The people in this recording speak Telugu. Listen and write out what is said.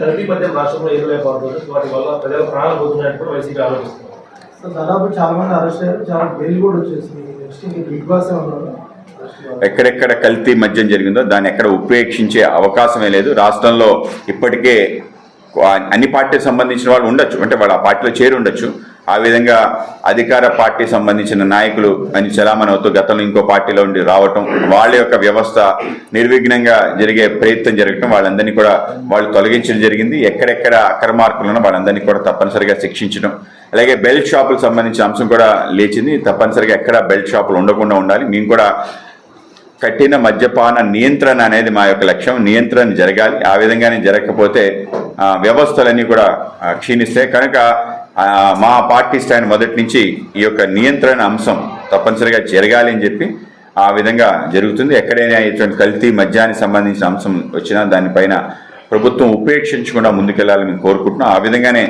కల్తీ మద్యం రాష్ట్రంలో ఎదురులేకపోతుంది వాటి వల్ల ప్రజల ప్రాణాలు పోతున్నాయని కూడా వైసీపీ ఆలోచిస్తుంది సో దాదాపు చాలా మంది అరెస్ట్ అయ్యారు. చాలా బెయిల్ కూడా వచ్చేసింది. నెక్స్ట్ ఇంక బిగ్ బాస్ ఉన్నారు? ఎక్కడెక్కడ కల్తీ మద్యం జరిగిందో దాన్ని ఎక్కడ ఉపేక్షించే అవకాశమే లేదు. రాష్ట్రంలో ఇప్పటికే అన్ని పార్టీకి సంబంధించిన వాళ్ళు ఉండొచ్చు. అంటే వాళ్ళు ఆ పార్టీలో చేరి ఉండొచ్చు. ఆ విధంగా అధికార పార్టీ సంబంధించిన నాయకులు అని చలామణి అవుతూ గతంలో ఇంకో పార్టీలో ఉండి రావటం వాళ్ళ యొక్క వ్యవస్థ నిర్విఘ్నంగా జరిగే ప్రయత్నం జరగటం వాళ్ళందరినీ కూడా వాళ్ళు తొలగించడం జరిగింది. ఎక్కడెక్కడ అక్రమార్కులు వాళ్ళందరినీ కూడా తప్పనిసరిగా శిక్షించడం అలాగే బెల్ట్ షాపులకు సంబంధించిన అంశం కూడా లేచింది. తప్పనిసరిగా ఎక్కడ బెల్ట్ షాపులు ఉండకుండా ఉండాలి. మేము కూడా కఠిన మద్యపాన నియంత్రణ అనేది మా యొక్క లక్ష్యం. నియంత్రణ జరగాలి. ఆ విధంగానే జరగకపోతే వ్యవస్థలన్నీ కూడా క్షీణిస్తాయి కనుక మా పార్టీ స్టాండ్ మొదటి నుంచి ఈ యొక్క నియంత్రణ అంశం తప్పనిసరిగా జరగాలి అని చెప్పి ఆ విధంగా జరుగుతుంది. ఎక్కడైనా ఇటువంటి కల్తీ మద్యానికి సంబంధించిన అంశం వచ్చినా దానిపైన ప్రభుత్వం ఉపేక్షించకుండా ముందుకెళ్ళాలని కోరుకుంటున్నాం. ఆ విధంగానే